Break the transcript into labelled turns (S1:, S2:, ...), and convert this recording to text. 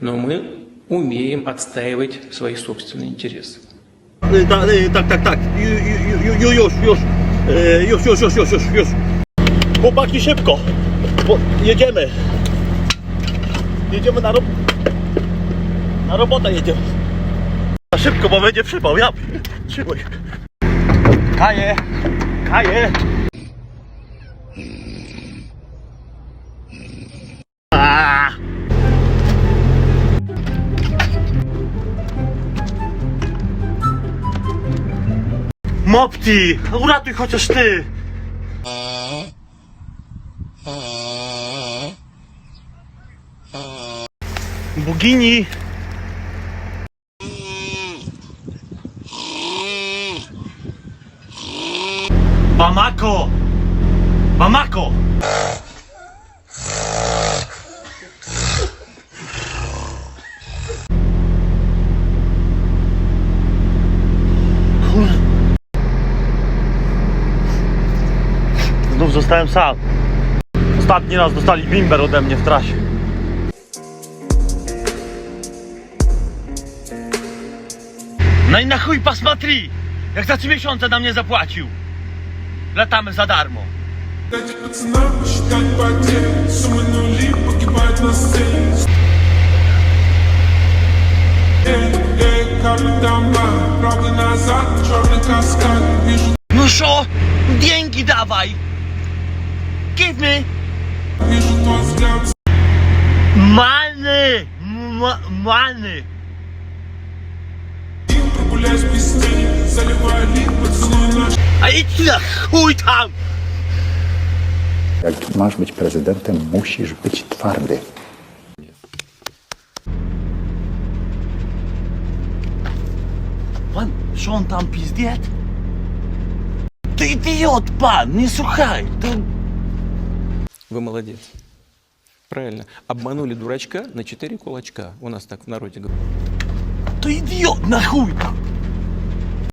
S1: Но мы умеем отстаивать свои собственные интересы.
S2: Y, ta- y, Tak, tak, tak. Ju- ju- ju- ju- Już, już. Y, Już, już, już, już, już, już. Chłopaki, szybko. Bo jedziemy. Jedziemy na, rob... na robotę jedziemy. Szybko, bo będzie przypał. Ja. Trzymaj. Kaję. Kaję. Mopti! Uratuj chociaż ty! Bogini! Bamako! Bamako! zostałem sam. Ostatni raz dostali bimber ode mnie w trasie. No i na chuj pasmatri! Jak za trzy miesiące na mnie zapłacił. Latamy za darmo. No szo, dzięki dawaj! Give me!
S3: вижу твой взгляд
S2: Many! Ma- Many!
S3: Сил, прогуляюсь без тени Заливаю лик, поцелуй наш
S2: A idź na chuj tam!
S4: Jak masz być prezydentem, musisz być twardy.
S2: Pan, що он там піздець? Ти ідіот, пан, не слухай. Ти...
S1: Вы молодец. Правильно. Обманули дурачка на четыре кулачка. У нас так в народе говорят.
S2: Ти ідіот, нахуй.